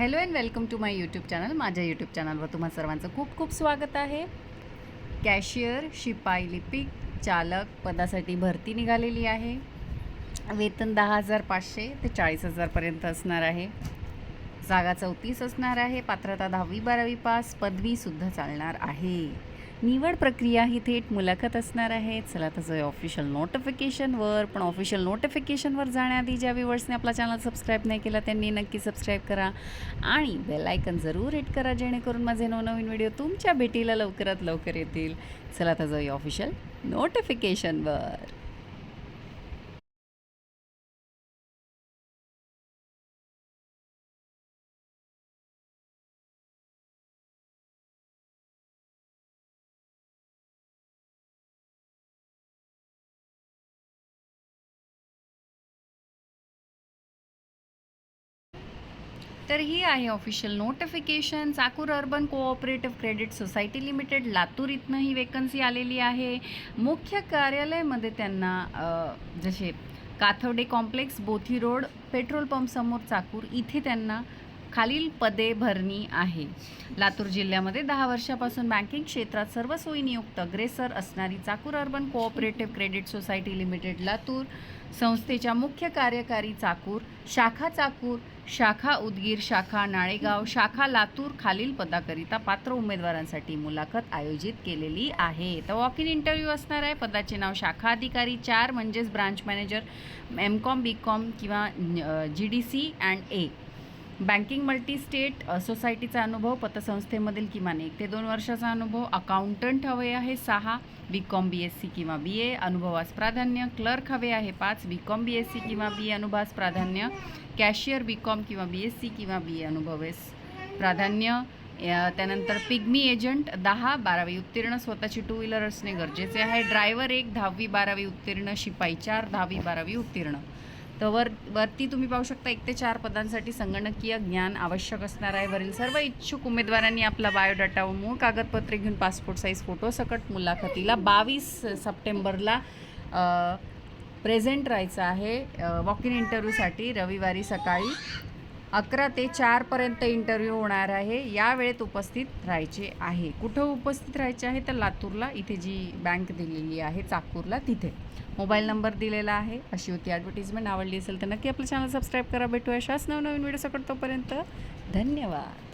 Hello and welcome to my YouTube channel. माझ्या YouTube चॅनलवर तुम्हा सर्वांचं खूप खूप स्वागत आहे. कॅशियर शिपाई लिपिक चालक पदासाठी भरती निघालेली आहे. वेतन दहा हजार पाचशे ते चाळीस हजारपर्यंत असणार आहे. जागा चौतीस असणार आहे. पात्रता दहावी बारावी पास पदवीसुद्धा चालणार आहे. निवड प्रक्रिया ही थेट मुलाखत असणार आहे. चला तसं ऑफिशियल नोटिफिकेशनवर पण ऑफिशियल नोटिफिकेशनवर जाण्याआधी ज्या व्ह्युअर्सने आपला चॅनल सबस्क्राईब नाही केला त्यांनी नक्की सबस्क्राईब करा. आणि बेल आयकन जरूर हिट करा जेणेकरून माझे नवनवीन व्हिडिओ तुमच्या भेटीला लवकरात लवकर येतील. चला त्याचं ऑफिशियल नोटिफिकेशनवर तर ही आहे official notification Chakur urban cooperative credit society limited Latur इथनं ही वेकन्सी आलेली आहे. मुख्य कार्यालयामध्ये त्यांना जसे Kathwade complex Bothi road petrol पंपसमोर Chakur इथे त्यांना खालील पदे भरणी आहे. लातूर जिल्ह्यामध्ये दहा वर्षापासून बँकिंग क्षेत्रात सर्व सोयी नियुक्त अग्रेसर असणारी Chakur urban cooperative credit society limited Latur संस्थेच्या मुख्य कार्यकारी चाकूर शाखा चाकूर शाखा उदगीर शाखा नाळेगाव शाखा लातूर खालील पदाकरिता पात्र उमेदवारांसाठी मुलाखत आयोजित केलेली आहे. तर वॉक इन इंटरव्ह्यू असणार आहे. पदाचे नाव शाखा अधिकारी चार म्हणजेच branch manager M com B com किंवा G D C and A banking multi state सोसायटीचा अनुभव पतसंस्थेमधील किमान एक ते दोन वर्षाचा अनुभव अकाउंटंट हवे आहे सहा B com B S C किंवा बी ए अनुभवास प्राधान्य क्लर्क हवे आहे पाच B com B S C किंवा बी ए अनुभवास प्राधान्य कॅशियर बी कॉम किंवा बी एस सी किंवा बी ए अनुभवेस प्राधान्य त्यानंतर पिग्मी एजंट दहा बारावी उत्तीर्ण स्वतःची टू व्हीलर असणे गरजेचे आहे. ड्रायव्हर एक दहावी बारावी उत्तीर्ण शिपाई चार दहावी बारावी उत्तीर्ण. तर वर वरती तुम्ही पाहू शकता एक ते चार पदांसाठी संगणकीय ज्ञान आवश्यक असणार आहे. वरील सर्व इच्छुक उमेदवारांनी आपला बायोडाटा व मूळ कागदपत्रे घेऊन पासपोर्ट साईज फोटोसकट मुलाखतीला बावीस सप्टेंबरला प्रेझेंट राहायचं आहे. वॉक इन इंटरव्ह्यूसाठी रविवारी सकाळी अकरा ते चारपर्यंत इंटरव्ह्यू होणार आहे. या वेळेत उपस्थित राहायचे आहे. कुठं उपस्थित राहायचे आहे? तर लातूरला. इथे जी बँक दिलेली आहे चाकूरला तिथे. मोबाईल नंबर दिलेला आहे. अशी होती ॲडव्हर्टिजमेंट आवडली असेल तर नक्की आपलं चॅनल सबस्क्राईब करा. भेटूया अशाच नवनवीन व्हिडिओ सकट तोपर्यंत धन्यवाद.